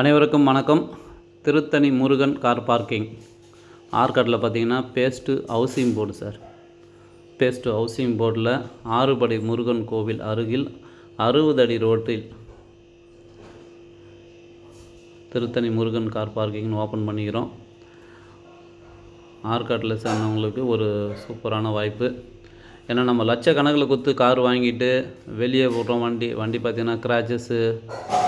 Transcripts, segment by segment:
அனைவருக்கும் வணக்கம். Tiruttani Murugan car parking ஆற்காட்டில் பார்த்தீங்கன்னா phase two housing board sir. Phase two housing போர்டில் ஆறுபடை முருகன் கோவில் அருகில் அறுபது அடி ரோட்டில் திருத்தணி முருகன் கார் பார்க்கிங்னு ஓப்பன் பண்ணிக்கிறோம். ஆர்காட்டில் சேர்ந்தவங்களுக்கு ஒரு சூப்பரான வாய்ப்பு. ஏன்னா நம்ம லட்சக்கணக்கில் கொடுத்து கார் வாங்கிட்டு வெளியே போடுறோம் வண்டி வண்டி பார்த்திங்கன்னா கிராச்சஸ்ஸு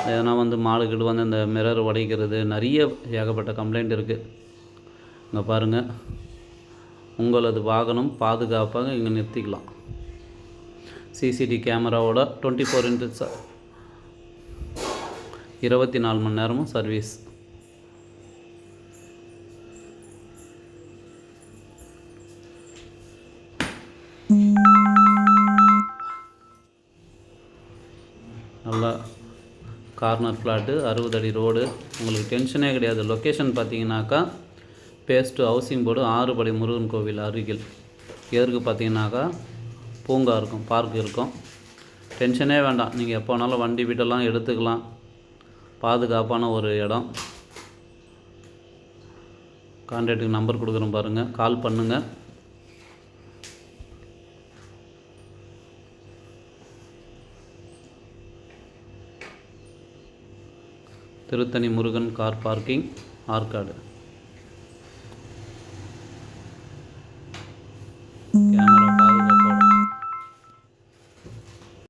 எதனா வந்து மாடு கீடு வந்து இந்த மிரர் உடைக்கிறது நிறைய ஏகப்பட்ட கம்ப்ளைண்ட் இருக்குது இங்கே பாருங்கள் உங்களது வாகனம் பாதுகாப்பாக இங்கே நிறுத்திக்கலாம். சிசிடி கேமராவோட டுவெண்ட்டி ஃபோர் இன்ட்டு இருபத்தி நாலு மணி நேரமும் சர்வீஸ் நல்லா கார்னர் ஃப்ளாட்டு அறுபது அடி ரோடு உங்களுக்கு டென்ஷனே கிடையாது. லொக்கேஷன் பார்த்தீங்கன்னாக்கா பேஸ்ட்டு ஹவுசிங் போர்டு ஆறுபடை முருகன் கோவில் அருகில். எதற்கு பார்த்தீங்கன்னாக்கா பூங்கா இருக்கும் பார்க் இருக்கும். டென்ஷனே வேண்டாம். நீங்கள் எப்போ வேணாலும் வண்டி வீட்டெல்லாம் எடுத்துக்கலாம். பாதுகாப்பான ஒரு இடம். கான்டாக்டுக்கு நம்பர் கொடுக்குறேன் பாருங்கள் கால் பண்ணுங்கள் திருத்தணி முருகன் கார் பார்க்கிங் ஆற்காடு.